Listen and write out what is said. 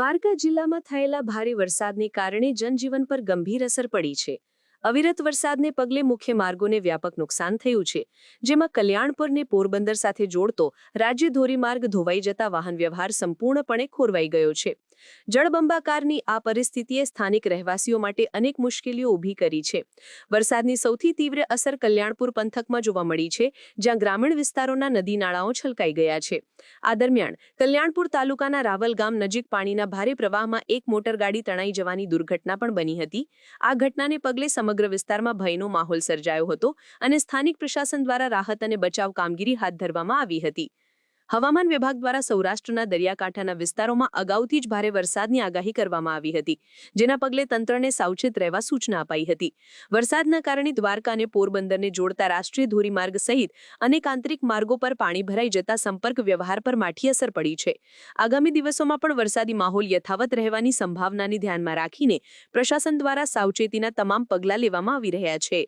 દ્વારકા જિલ્લામાં થયેલા ભારે વરસાદને કારણે જનજીવન પર ગંભીર અસર પડી છે. અવિરત વરસાદને પગલે મુખ્ય માર્ગોને વ્યાપક નુકસાન થયું છે. જેમાં કલ્યાણપુરને પોરબંદર સાથે જોડતો રાજ્ય ધોરીમાર્ગ ધોવાઈ જતા વાહન વ્યવહાર સંપૂર્ણપણે ખોરવાઈ ગયો છે. જળબંબાકારની આ પરિસ્થિતિએ સ્થાનિક રહેવાસીઓ માટે અનેક મુશ્કેલીઓ ઊભી કરી છે. વરસાદની સૌથી તીવ્ર અસર કલ્યાણપુર પંથકમાં જોવા મળી છે, જ્યાં ગ્રામીણ વિસ્તારોના નદી નાળાઓ છલકાઈ ગયા છે. આ દરમિયાન કલ્યાણપુર તાલુકાના રાવલ ગામ નજીક પાણીના ભારે પ્રવાહમાં એક મોટરગાડી તણાઈ જવાની દુર્ઘટના પણ બની હતી. આ ઘટનાને પગલે સમગ્ર વિસ્તારમાં ભયનો માહોલ સર્જાયો હતો અને સ્થાનિક પ્રશાસન દ્વારા રાહત અને બચાવ કામગીરી હાથ ધરવામાં આવી હતી. હવામાન વિભાગ દ્વારા સૌરાષ્ટ્રના દરિયાકાંઠાના વિસ્તારોમાં અગાઉથી જ ભારે વરસાદની આગાહી કરવામાં આવી હતી, જેના પગલે તંત્રને સાવચેત રહેવા સૂચના અપાઈ હતી. વરસાદના કારણે દ્વારકા અને પોરબંદરને જોડતા રાષ્ટ્રીય ધોરીમાર્ગ સહિત અનેક આંતરિક માર્ગો પર પાણી ભરાઈ જતા સંપર્ક વ્યવહાર પર માઠી અસર પડી છે. આગામી દિવસોમાં પણ વરસાદી માહોલ યથાવત રહેવાની સંભાવનાને ધ્યાનમાં રાખીને પ્રશાસન દ્વારા સાવચેતીના તમામ પગલાં લેવામાં આવી રહ્યા છે.